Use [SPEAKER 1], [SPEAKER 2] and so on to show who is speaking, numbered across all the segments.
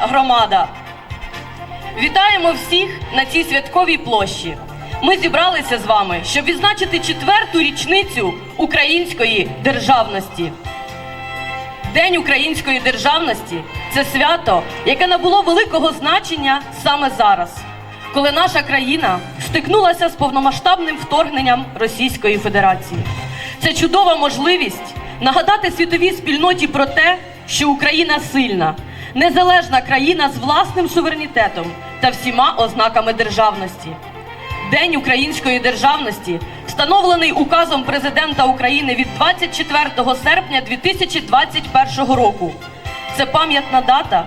[SPEAKER 1] громада. Вітаємо всіх на цій святковій площі. Ми зібралися з вами, щоб відзначити четверту річницю української державності. День української державності це свято, яке набуло великого значення саме зараз, коли наша країна стикнулася з повномасштабним вторгненням Російської Федерації. Це чудова можливість нагадати світовій спільноті про те, що Україна сильна, незалежна країна з власним суверенітетом та всіма ознаками державності. День української державності встановлений указом президента України від 24 серпня 2021 року. Це пам'ятна дата,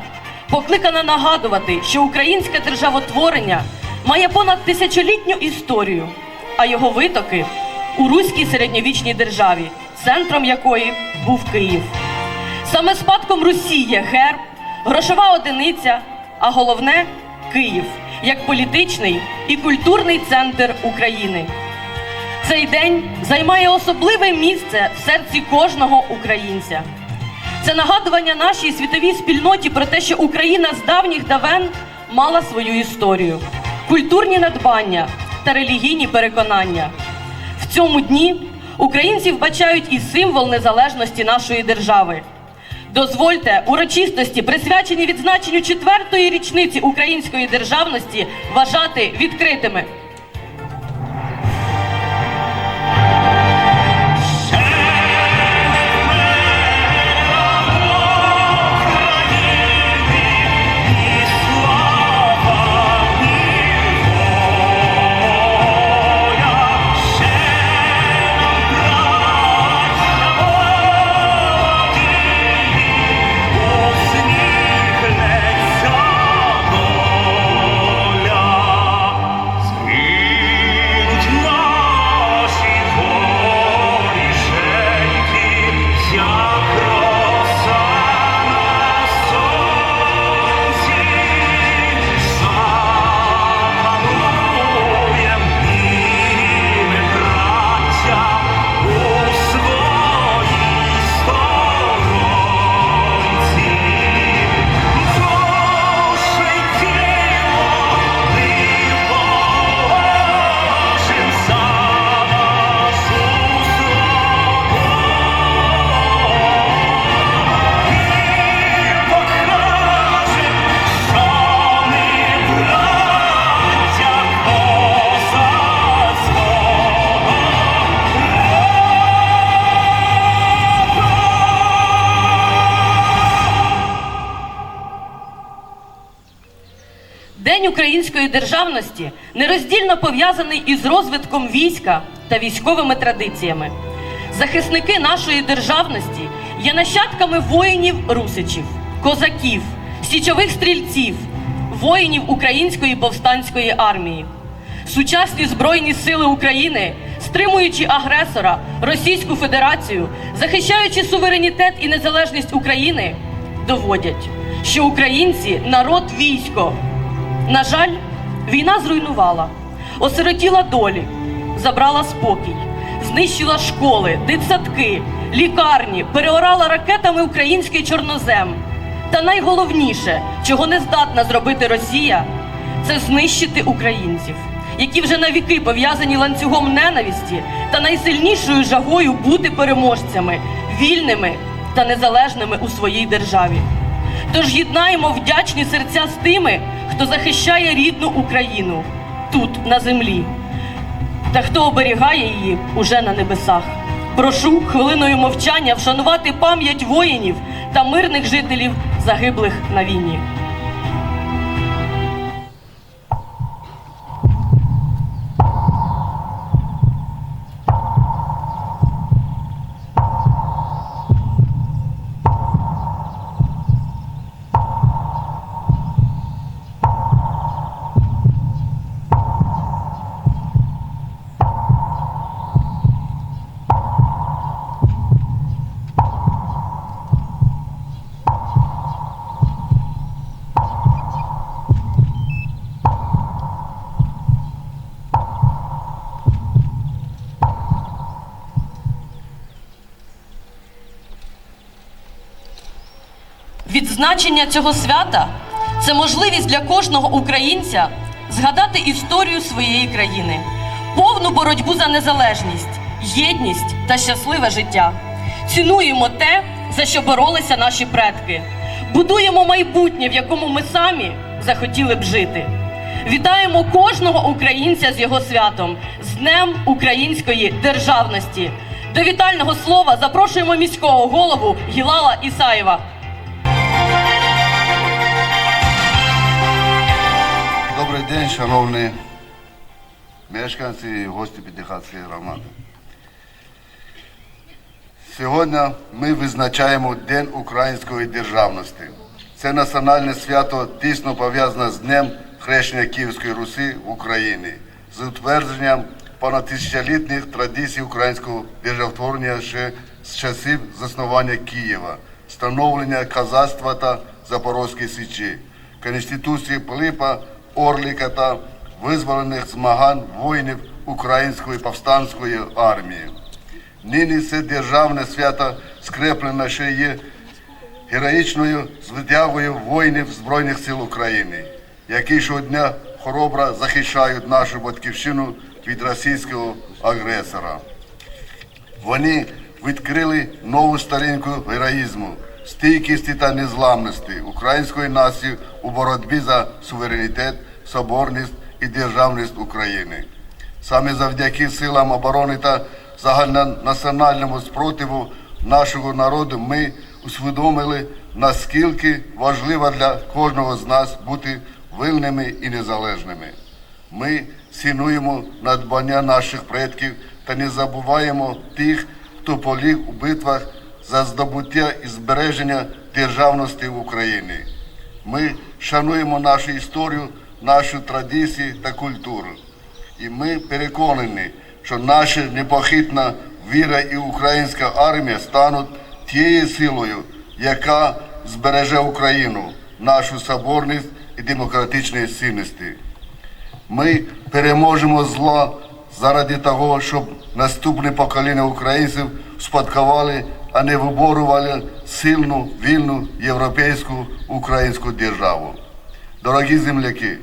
[SPEAKER 1] покликана нагадувати, що українське державотворення має понад тисячолітню історію, а його витоки у руській середньовічній державі, центром якої був Київ. Саме спадком Русі є герб, грошова одиниця, а головне Київ як політичний і культурний центр України. Цей день займає особливе місце в серці кожного українця. Це нагадування нашій світовій спільноті про те, що Україна з давніх давен мала свою історію, культурні надбання та релігійні переконання. В цьому дні українці вбачають і символ незалежності нашої держави. Дозвольте урочистості, присвячені відзначенню четвертої річниці української державності, вважати відкритими. Української державності нероздільно пов'язаний із розвитком війська та військовими традиціями. Захисники нашої державності є нащадками воїнів русичів, козаків, січових стрільців, воїнів Української повстанської армії. Сучасні Збройні сили України, стримуючи агресора Російську Федерацію, захищаючи суверенітет і незалежність України, доводять, що українці народ військо. На жаль, війна зруйнувала, осиротіла долі, забрала спокій, знищила школи, дитсадки, лікарні, переорала ракетами український чорнозем. Та найголовніше, чого не здатна зробити Росія, це знищити українців, які вже навіки пов'язані ланцюгом ненависті та найсильнішою жагою бути переможцями, вільними та незалежними у своїй державі. Тож єднаємо вдячні серця з тими, хто захищає рідну Україну тут, на землі, та хто оберігає її уже на небесах. Прошу хвилиною мовчання вшанувати пам'ять воїнів та мирних жителів, загиблих на війні. Відзначення цього свята це можливість для кожного українця згадати історію своєї країни, повну боротьбу за незалежність, єдність та щасливе життя. Цінуємо те, за що боролися наші предки. Будуємо майбутнє, в якому ми самі захотіли б жити. Вітаємо кожного українця з його святом, з Днем Української державності. До вітального слова запрошуємо міського голову Гілала Ісаєва.
[SPEAKER 2] Добрий день, шановні мешканці і гості Підихатської громади. Сьогодні ми визначаємо День української державності. Це національне свято тісно пов'язане з Днем хрещення Київської Русі в Україні, з утвердженням понадтисячолітніх традицій українського державтворення ще з часів заснування Києва, становлення казацтва та Запорозької Січі, Конституції Пилипа, Орліка та визволених змагань воїнів Української повстанської армії. Нині це державне свято скреплене ще є героїчною звитягою воїнів Збройних сил України, які щодня хоробро захищають нашу батьківщину від російського агресора. Вони відкрили нову сторінку героїзму, стійкості та незламності української нації у боротьбі за суверенітет, соборність і державність України. Саме завдяки силам оборони та загальнонаціональному спротиву нашого народу ми усвідомили, наскільки важливо для кожного з нас бути вільними і незалежними. Ми цінуємо надбання наших предків та не забуваємо тих, хто поліг у битвах за здобуття і збереження державності України. Ми шануємо нашу історію, нашу традиції та культуру. І ми переконані, що наша непохитна віра і українська армія стануть тією силою, яка збереже Україну, нашу соборність і демократичні цінності. Ми переможемо зло заради того, щоб наступне покоління українців спадкували, а не виборювали сильну, вільну європейську українську державу. Дорогі земляки,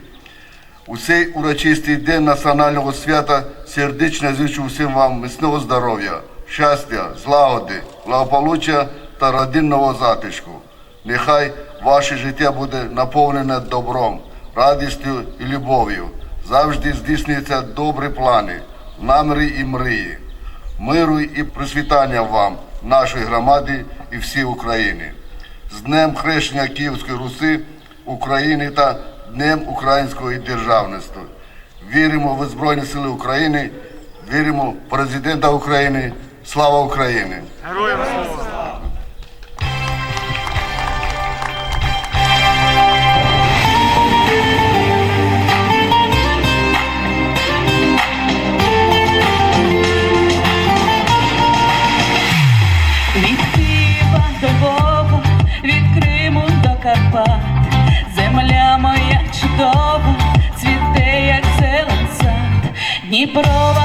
[SPEAKER 2] у цей урочистий день національного свята сердечно зичу всім вам міцного здоров'я, щастя, злагоди, благополуччя та родинного затишку. Нехай ваше життя буде наповнене добром, радістю і любов'ю. Завжди здійснюються добрі плани, наміри і мрії. Миру і просвітання вам, нашої громади і всій України. З Днем Хрещення Київської Руси, України та Днем Української державності. Віримо в Збройні Сили України, віримо в президента України. Слава Україні!
[SPEAKER 3] Від сад, Дніпрова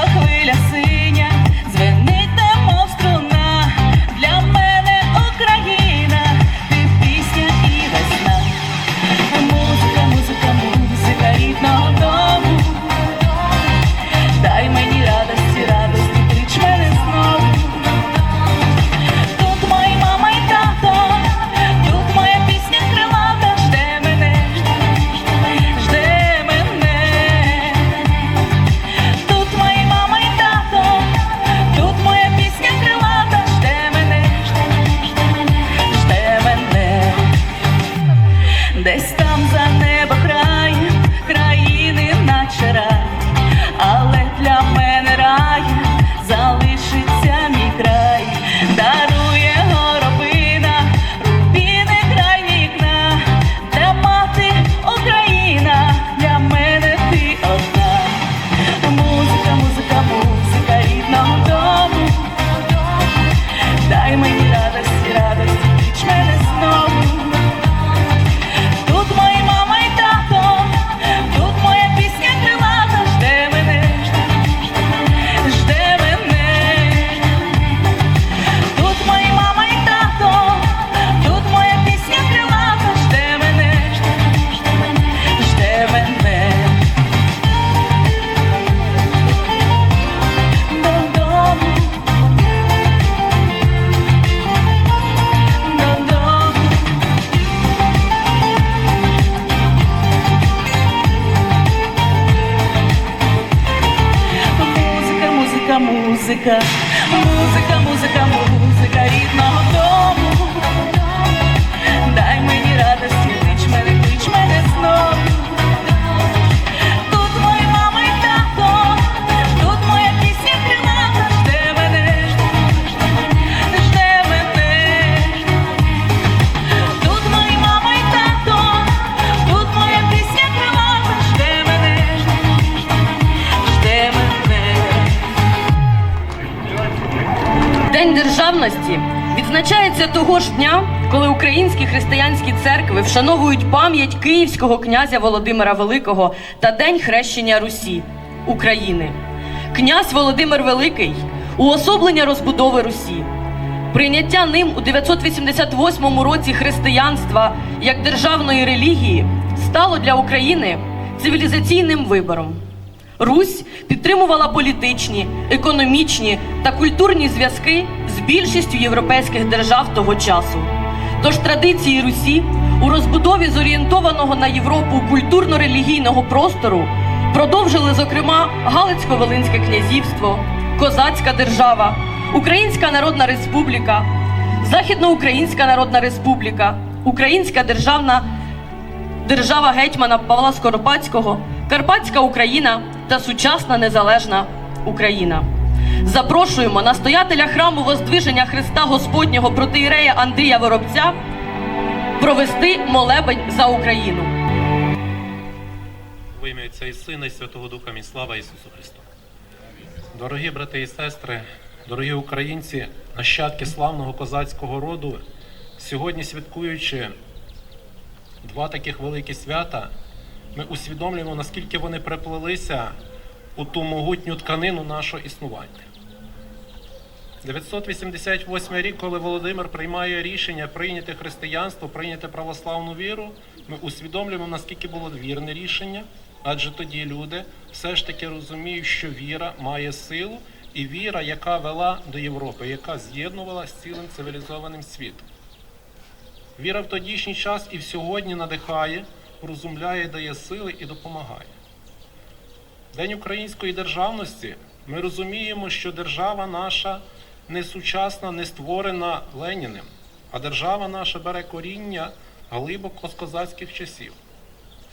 [SPEAKER 1] День державності відзначається того ж дня, коли українські християнські церкви вшановують пам'ять київського князя Володимира Великого та День хрещення Русі України. Князь Володимир Великий уособлення розбудови Русі. Прийняття ним у 988 році християнства як державної релігії стало для України цивілізаційним вибором. Русь підтримувала політичні, економічні та культурні зв'язки з більшістю європейських держав того часу. Тож традиції Русі у розбудові зорієнтованого на Європу культурно-релігійного простору продовжили, зокрема, Галицько-Волинське князівство, Козацька держава, Українська Народна Республіка, Західноукраїнська Народна Республіка, Українська державна держава гетьмана Павла Скоропадського, Карпатська Україна та сучасна незалежна Україна. Запрошуємо настоятеля храму Воздвиження Христа Господнього протиєрея Андрія Воробця провести молебень за Україну.
[SPEAKER 4] Отця і Сина і Святого Духа і слава Ісусу Христу. Дорогі брати і сестри, дорогі українці, нащадки славного козацького роду, сьогодні святкуючи два таких великі свята, ми усвідомлюємо, наскільки вони приплелися у ту могутню тканину нашого існування. 988 рік, коли Володимир приймає рішення прийняти християнство, прийняти православну віру, ми усвідомлюємо, наскільки було вірне рішення, адже тоді люди все ж таки розуміють, що віра має силу, і віра, яка вела до Європи, яка з'єднувала з цілим цивілізованим світом. Віра в тодішній час і в сьогодні надихає, розумляє, дає сили і допомагає. День української державності ми розуміємо, що держава наша не сучасна, не створена Леніним, а держава наша бере коріння глибоко з козацьких часів.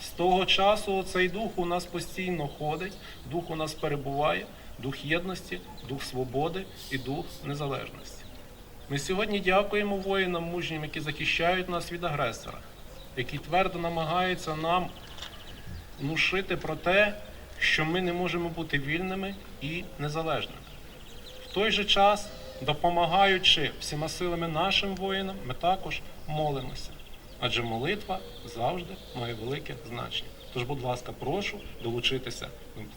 [SPEAKER 4] З того часу цей дух у нас постійно ходить, дух у нас перебуває, дух єдності, дух свободи і дух незалежності. Ми сьогодні дякуємо воїнам мужнім, які захищають нас від агресора, які твердо намагаються нам внушити про те, що ми не можемо бути вільними і незалежними. В той же час, допомагаючи всіма силами нашим воїнам, ми також молимося. Адже молитва завжди має велике значення. Тож, будь ласка, прошу долучитися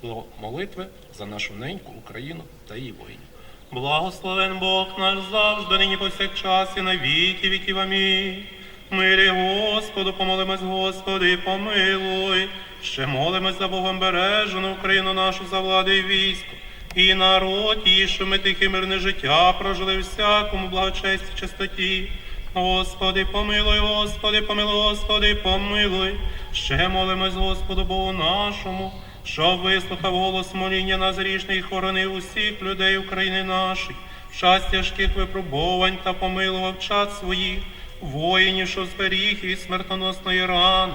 [SPEAKER 4] до молитви за нашу неньку Україну та її воїнів. Благословен Бог наш завжди, нині повсякчас і на віки віків. Амінь. Мирі Господу, помолимось, Господи, помилуй. Ще молимось за Богом бережену Україну нашу за влади і військо. І народ, і що ми тихе мирне життя прожили всякому благочесті чистоті. Господи, помилуй, Господи, помилуй, Господи, помилуй. Ще молимось Господу Богу нашому, щоб вислухав голос моління нас грішних і хоронив усіх людей України нашої, в час тяжких випробувань та помилував час своїх, воїнів, що зберіг від смертоносної рани,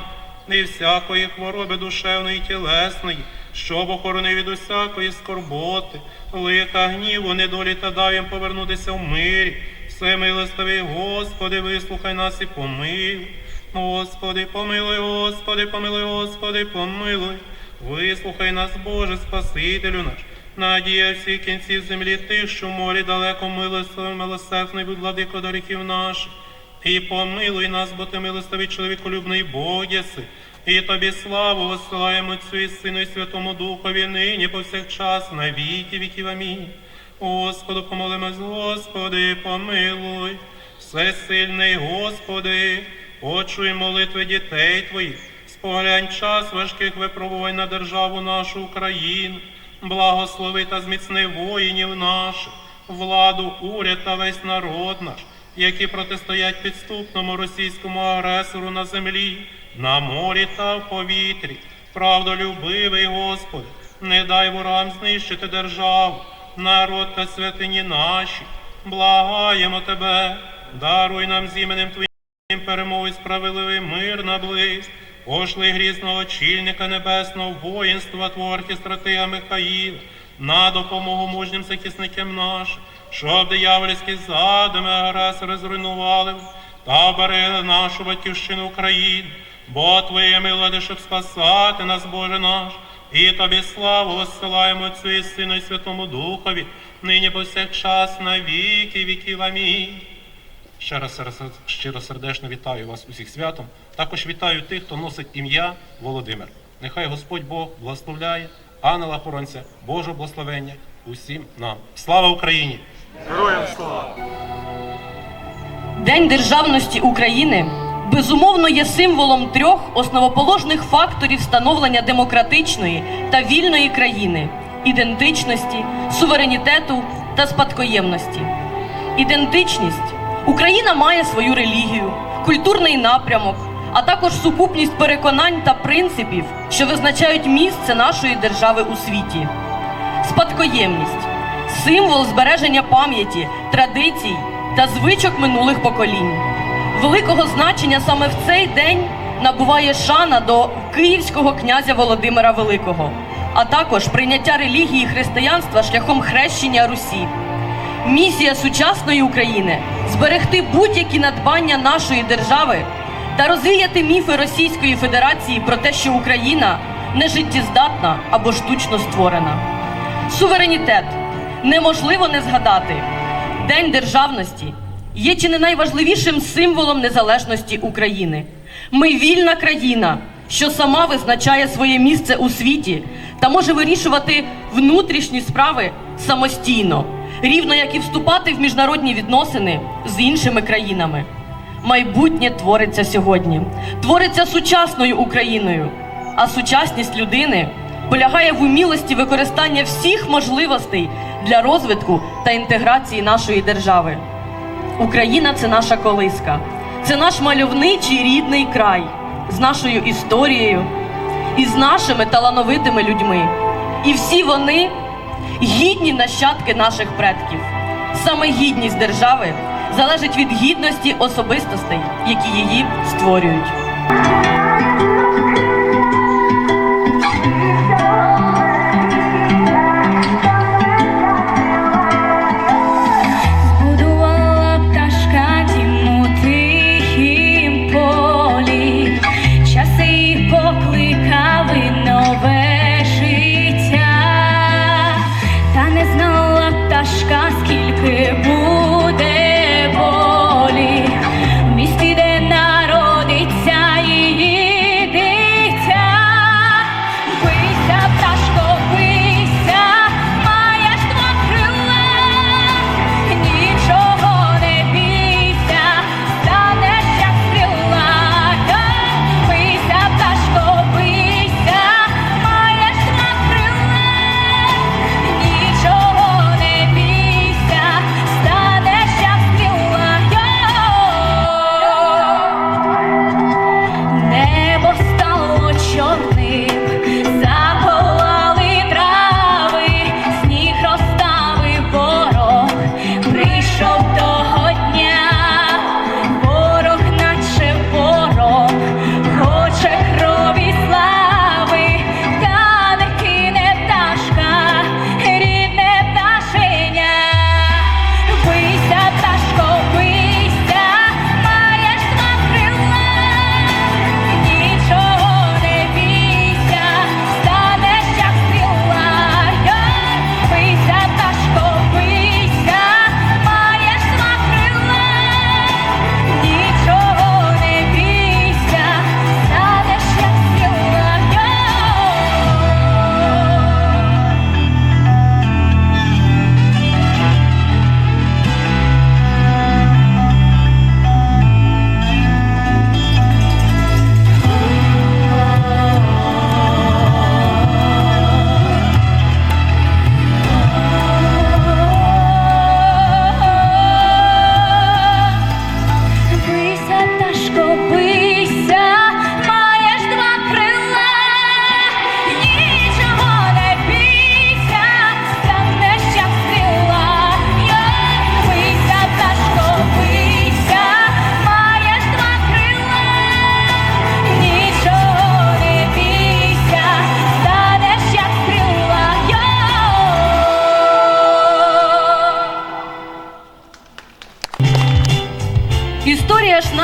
[SPEAKER 4] не всякої хвороби душевної і тілесної, щоб охоронив від усякої скорботи, лиха гніву, недолі та дай їм повернутися в мирі. Все милостивий, Господи, вислухай нас і помилуй. Господи, помилуй, Господи, помилуй, Господи, помилуй. Вислухай нас, Боже, Спасителю наш. Надія всіх кінців землі тих, що в морі далеко милостивий, милосердний, будь владико до ріків наших. І помилуй нас, бо ти милостивий чоловіколюбний Бог єси. І тобі славу посилаємо Отцю і Сину і Святому Духові, нині повсякчас, на віки віків. Амінь. Господу помолимось, Господи, помилуй. Всесильний Господи, почуй молитви дітей Твоїх, споглянь час важких випробувань на державу нашу Україну, благослови та зміцни воїнів наших, владу, уряд та весь народ наш, які протистоять підступному російському агресору на землі, на морі та в повітрі. Правдолюбивий Господи, не дай ворогам знищити державу, народ та святині наші, благаємо тебе, даруй нам з іменем Твоїм перемогу і справедливий мир наблизь. Пошли грізного очільника небесного воїнства Твого архістратига Михаїла, на допомогу мужнім захисникам нашим, щоб диявольські задуми агресори зруйнували та оберегли нашу батьківщину Україну, бо Твоє милоди, щоб спасати нас, Боже наш, і Тобі славу осилаємо Отцю і Сину і Святому Духові, нині повсякчас на віки віків. Амінь. Ще раз серце- щиросердечно вітаю вас усіх святом. Також вітаю тих, хто носить ім'я Володимир. Нехай Господь Бог благословляє ангела охоронця, Божого благословення усім нам. Слава Україні!
[SPEAKER 1] День державності України безумовно є символом трьох основоположних факторів становлення демократичної та вільної країни ідентичності, суверенітету та спадкоємності. Ідентичність Україна має свою релігію, культурний напрямок, а також сукупність переконань та принципів, що визначають місце нашої держави у світі. Спадкоємність символ збереження пам'яті, традицій та звичок минулих поколінь. Великого значення саме в цей день набуває шана до київського князя Володимира Великого, а також прийняття релігії християнства шляхом хрещення Русі. Місія сучасної України зберегти будь-які надбання нашої держави та розвіяти міфи Російської Федерації про те, що Україна не життєздатна або штучно створена. Суверенітет неможливо не згадати. День державності є чи не найважливішим символом незалежності України. Ми вільна країна, що сама визначає своє місце у світі та може вирішувати внутрішні справи самостійно, рівно як і вступати в міжнародні відносини з іншими країнами. Майбутнє твориться сьогодні, твориться сучасною Україною, а сучасність людини полягає в умілості використання всіх можливостей для розвитку та інтеграції нашої держави. Україна це наша колиска, це наш мальовничий рідний край з нашою історією і з нашими талановитими людьми. І всі вони гідні нащадки наших предків. Саме гідність держави залежить від гідності особистостей, які її створюють.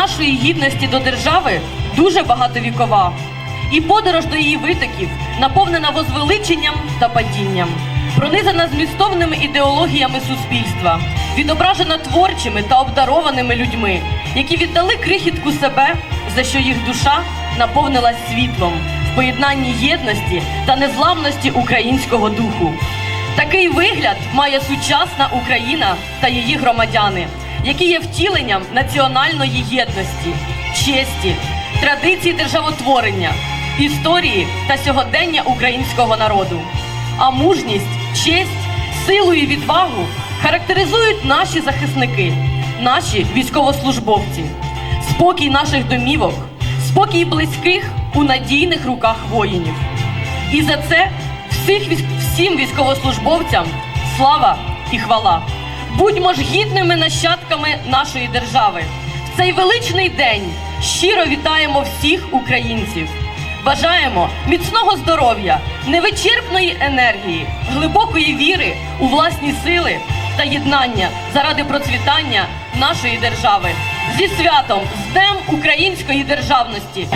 [SPEAKER 5] нашої гідності до держави дуже багатовікова, і подорож до її витоків наповнена возвеличенням та падінням, пронизана змістовними ідеологіями суспільства, відображена творчими та обдарованими людьми, які віддали крихітку себе, за що їх душа наповнилась світлом в поєднанні єдності та незламності українського духу. Такий вигляд має сучасна Україна та її громадяни які є втіленням національної єдності, честі, традиції державотворення, історії та сьогодення українського народу. А мужність, честь, силу і відвагу характеризують наші захисники, наші військовослужбовці, спокій наших домівок, спокій близьких у надійних руках воїнів. І за це всіх всім військовослужбовцям слава і хвала. Будьмо ж гідними нащадками нашої держави. В цей величний день щиро вітаємо всіх українців. Бажаємо міцного здоров'я, невичерпної енергії, глибокої віри у власні сили та єднання заради процвітання нашої держави зі святом з Днем Української державності.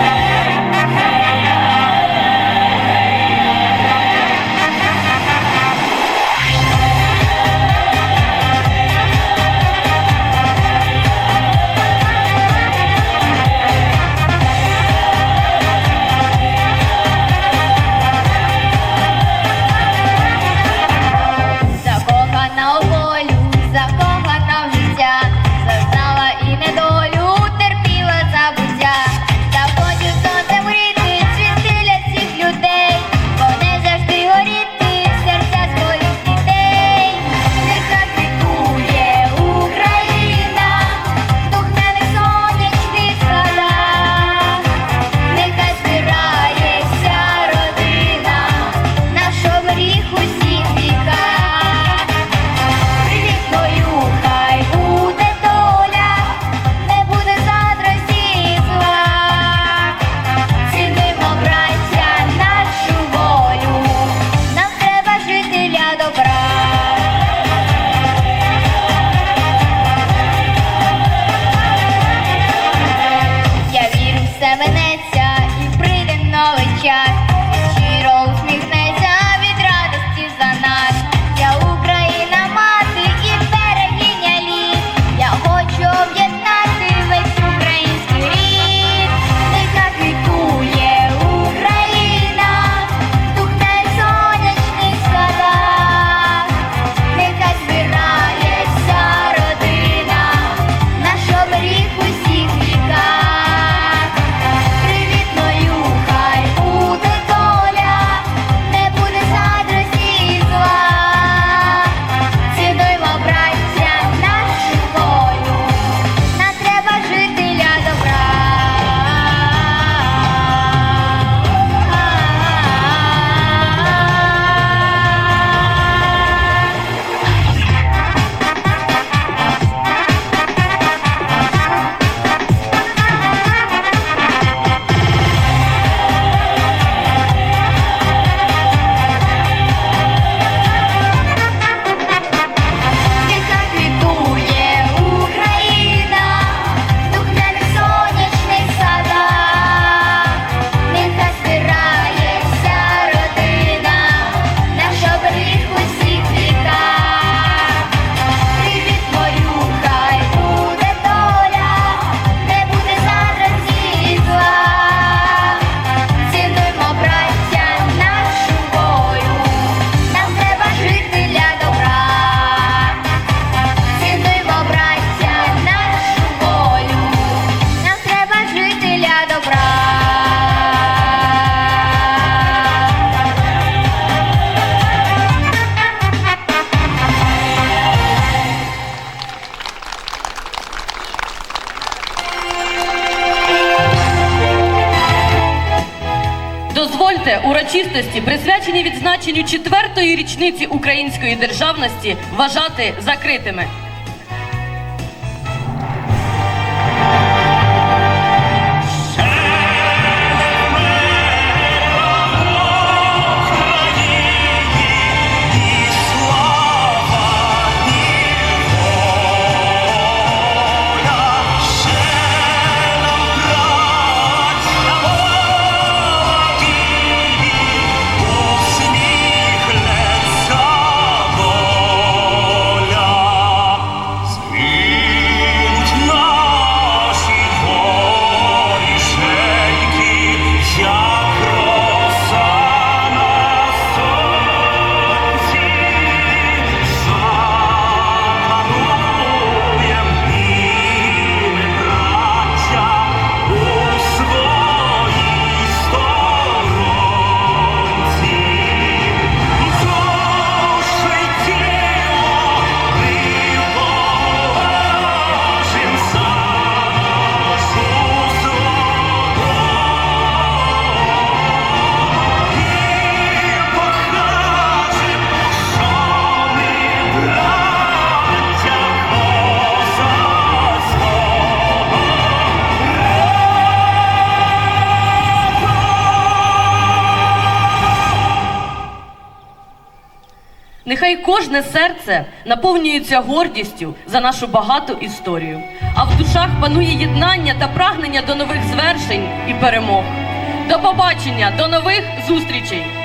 [SPEAKER 5] урочистості, присвячені відзначенню четвертої річниці української державності, вважати закритими.
[SPEAKER 1] Нехай кожне серце наповнюється гордістю за нашу багату історію, а в душах панує єднання та прагнення до нових звершень і перемог. До побачення, до нових зустрічей!